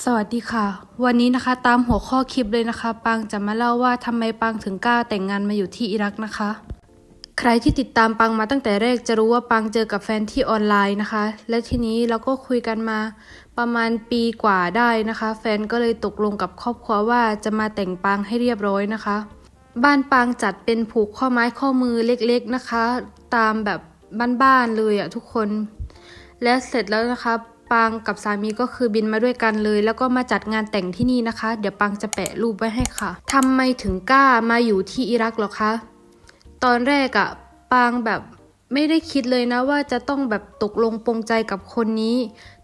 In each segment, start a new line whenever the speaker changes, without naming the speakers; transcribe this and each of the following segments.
สวัสดีค่ะ วันนี้นะคะตามหัวข้อคลิปเลยนะคะปังจะมาเล่าว่าทำไมปังถึงกล้าแต่งงานมาอยู่ที่อิรักนะคะ ใครที่ติดตามปังมาตั้งแต่แรกจะรู้ว่าปังเจอกับแฟนที่ออนไลน์นะคะ และทีนี้เราก็คุยกันมาประมาณปีกว่าได้นะคะ แฟนก็เลยตกลงกับครอบครัวว่าจะมาแต่งปังให้เรียบร้อยนะคะ บ้านปังจัดเป็นผูกข้อไม้ข้อมือเล็กๆนะคะ ตามแบบบ้านๆเลยอะทุกคนและเสร็จแล้วนะคะ ปางกับสามีก็คือบินมาด้วยกันเลย แล้วก็มาจัดงานแต่งที่นี่นะคะ เดี๋ยวปางจะแปะรูปไว้ให้ค่ะทำไมถึงกล้ามาอยู่ที่อิรักหรอคะ ตอนแรกอะปางแบบไม่ได้คิดเลยนะว่าจะต้องแบบตกลงปรงใจกับคนนี้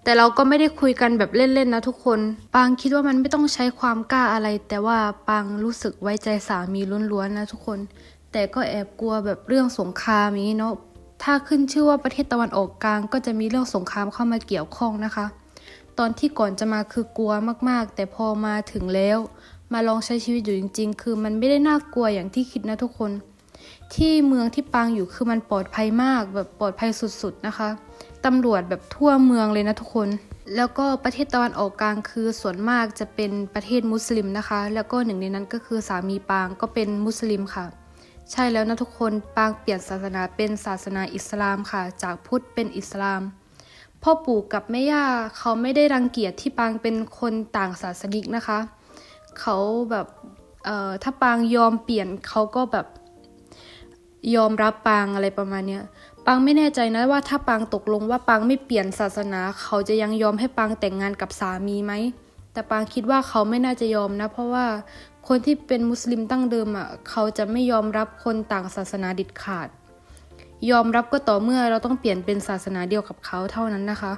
แต่เราก็ไม่ได้คุยกันแบบเล่นๆนะทุกคน ปางคิดว่ามันไม่ต้องใช้ความกล้าอะไร แต่ว่าปางรู้สึกไว้ใจสามีล้วนๆนะทุกคน แต่ก็แอบกลัวแบบเรื่องสงครามอย่างนี้เนาะ ถ้าขึ้นชื่อว่าประเทศตะวันออกกลาง ก็จะมีเรื่องสงครามเข้ามาเกี่ยวข้องนะคะ ตอนที่ก่อนจะมาคือกลัวมากๆ แต่พอมาถึงแล้ว มาลองใช้ชีวิตอยู่จริง ๆ คือมันไม่ได้น่ากลัวอย่างที่คิดนะทุกคน ที่เมืองที่ปางอยู่คือมันปลอดภัยมากแบบปลอดภัยสุดๆนะคะตำรวจแบบทั่วเมืองเลยนะทุกคน แล้วก็ประเทศตะวันออกกลางคือส่วนมากจะเป็นประเทศมุสลิมนะคะ แล้วก็หนึ่งในนั้นก็คือสามีปางก็เป็นมุสลิมค่ะ ใช่แล้วนะทุกคนปางเปลี่ยนศาสนาเป็นศาสนาอิสลามค่ะ จากพุทธเป็นอิสลาม พ่อปู่กับแม่ย่าเขาไม่ได้รังเกียจที่ปางเป็นคนต่างศาสนิกนะคะ เขาแบบเอ่อถ้าปางยอมเปลี่ยนเขาก็แบบยอมรับปางอะไรประมาณเนี้ยปางไม่แน่ใจนะว่าถ้าปางตกลงว่าปางไม่เปลี่ยนศาสนา เขาจะยังยอมให้ปางแต่งงานกับสามีไหมแต่ปางคิดว่าเขาไม่น่าจะยอมนะ เพราะว่า คนที่เป็นมุสลิมตั้งเดิมอะเขาจะไม่ยอมรับคนต่างศาสนาด็ดขาด ยอมรับก็ต่อเมื่อเราต้องเปลี่ยนเป็นศาสนาเดียวกับเขาเท่านั้นนะคะ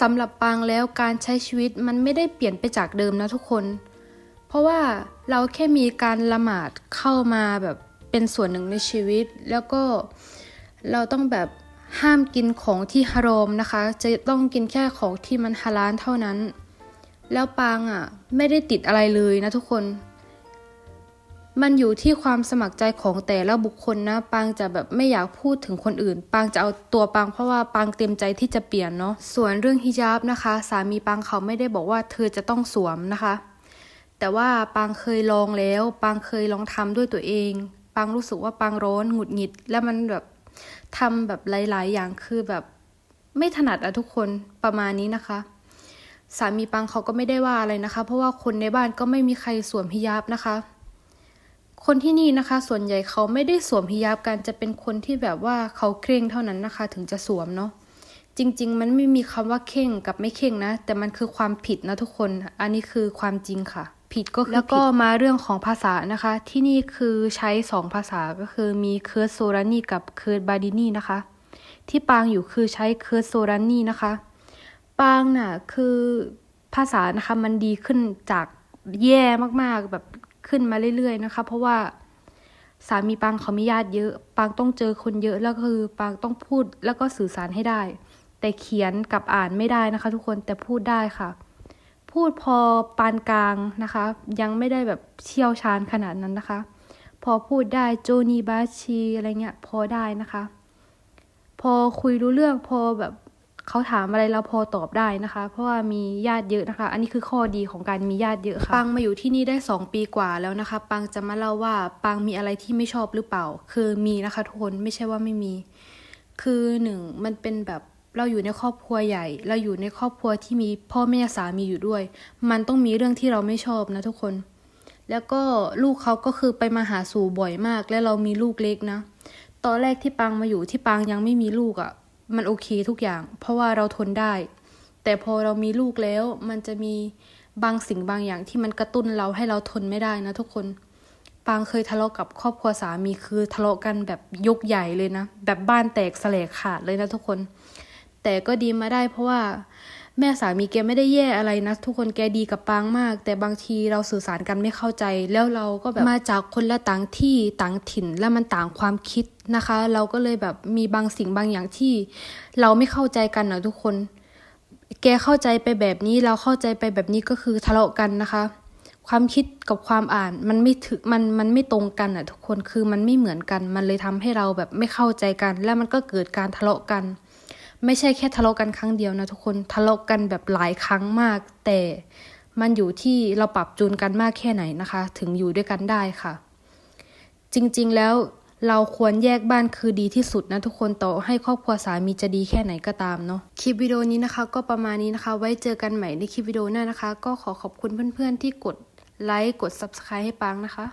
สำหรับปางแล้วการใช้ชีวิตมันไม่ได้เปลี่ยนไปจากเดิมนะทุกคน เพราะว่าเราแค่มีการละหมาดเข้ามาแบบเป็นส่วนหนึ่งในชีวิต แล้วก็เราต้องแบบห้ามกินของที่ฮารอมนะคะ จะต้องกินแค่ของที่มันฮาลาลเท่านั้น แล้วปางอะไม่ได้ติดอะไรเลยนะทุกคน มันอยู่ที่ความสมัครใจของแต่ละบุคคลนะ ปางจะแบบไม่อยากพูดถึงคนอื่น ปางจะเอาตัวปางเพราะว่าปางเต็มใจที่จะเปลี่ยนเนาะส่วนเรื่องฮิญาบนะคะ สามีปางเขาไม่ได้บอกว่าเธอจะต้องสวมนะคะ แต่ว่าปางเคยลองแล้ว ปางเคยลองทำด้วยตัวเอง ปางรู้สึกว่าปางร้อนหงุดหงิด แล้วมันแบบทำแบบหลาย ๆ อย่างคือแบบไม่ถนัดอะทุกคนประมาณนี้นะคะสามีปังเขาก็ไม่ได้ว่าอะไรนะคะ เพราะว่าคนในบ้านก็ไม่มีใครสวมฮิญาบนะคะ คนที่นี่นะคะ ส่วนใหญ่เขาไม่ได้สวมฮิญาบกันจะเป็นคนที่แบบว่าเขาเคร่งเท่านั้นนะคะ ถึงจะสวมเนาะจริง ๆ มันไม่มีคำว่าเข่งกับไม่เข่งนะ แต่มันคือความผิดนะทุกคน อันนี้คือความจริงค่ะ ผิดก็คือแล้วก็มาเรื่องของภาษานะคะ ที่นี่คือใช้สองภาษาก็คือมีเคิร์ดโซรานีกับเคิร์ดบาดินีนะคะ ที่ปางอยู่คือใช้เคิร์ดโซรานีนะคะ ปางน่ะคือภาษานะคะมันดีขึ้นจากแย่มากๆแบบ ขึ้นมาเรื่อยๆนะคะ เพราะว่าสามีปางเขามีญาติเยอะ ปางต้องเจอคนเยอะแล้วคือ ปางต้องพูดแล้วก็สื่อสารให้ได้ แต่เขียนกับอ่านไม่ได้นะคะ ทุกคนแต่พูดได้ค่ะ พูดพอปานกลางนะคะ ยังไม่ได้แบบเชี่ยวชาญขนาดนั้นนะคะ พอพูดได้โจนีบาชีอะไรเงี้ยพอได้นะคะ พอคุยรู้เรื่องพอแบบ เขาถามอะไรเราพอตอบได้นะคะ เพราะว่ามีญาติเยอะนะคะ อันนี้คือข้อดีของการมีญาติเยอะค่ะปังมาอยู่ที่นี่ได้สองปีกว่าแล้วนะคะ ปังจะมาเล่าว่าปังมีอะไรที่ไม่ชอบหรือเปล่า คือมีนะคะทุกคนไม่ใช่ว่าไม่มี คือหนึ่งมันเป็นแบบเราอยู่ในครอบครัวใหญ่ เราอยู่ในครอบครัวที่มีพ่อแม่สามีอยู่ด้วย มันต้องมีเรื่องที่เราไม่ชอบนะทุกคน แล้วก็ลูกเขาก็คือไปมาหาสู่บ่อยมาก และเรามีลูกเล็กนะ ตอนแรกที่ปังมาอยู่ที่ปังยังไม่มีลูกอะ่ะ มันโอเคทุกอย่าง เพราะว่าเราทนได้ แต่พอเรามีลูกแล้ว มันจะมีบางสิ่งบางอย่างที่มันกระตุ้นเราให้เราทนไม่ได้นะทุกคน ปางเคยทะเลาะกับครอบครัวสามีคือทะเลาะกันแบบยกใหญ่เลยนะ แบบบ้านแตกสลายขาดเลยนะทุกคน แต่ก็ดีมาได้เพราะว่า แม่สามีแกไม่ได้แย่อะไรนะ ทุกคนแกดีกับปางมาก แต่บางทีเราสื่อสารกันไม่เข้าใจ แล้วเราก็แบบมาจากคนละต่างที่ต่างถิ่นแล้วมันต่างความคิดนะคะ เราก็เลยแบบมีบางสิ่งบางอย่างที่ เราไม่เข้าใจกันนะทุกคน แกเข้าใจไปแบบนี้เราเข้าใจไปแบบนี้ก็คือทะเลาะกันนะคะ ความคิดกับความอ่านมันไม่ถึงมันมันไม่ตรงกันอะทุกคนคือมันไม่เหมือนกัน มันเลยทำให้เราแบบไม่เข้าใจกัน แล้วมันก็เกิดการทะเลาะกัน ไม่ใช่แค่ทะเลาะกันครั้งเดียวนะทุกคนทะเลาะกันแบบหลายครั้งมาก แต่มันอยู่ที่เราปรับจูนกันมากแค่ไหนนะคะ ถึงอยู่ด้วยกันได้ค่ะ จริงๆแล้วเราควรแยกบ้านคือดีที่สุดนะทุกคนต่อให้ครอบครัวสามีจะดีแค่ไหนก็ตามเนาะคลิปวิดีโอนี้นะคะ ก็ประมาณนี้นะคะ ไว้เจอกันใหม่ในคลิปวิดีโอหน้านะคะ ก็ขอขอบคุณเพื่อนๆที่กดไลค์กด subscribe ให้ปังนะคะ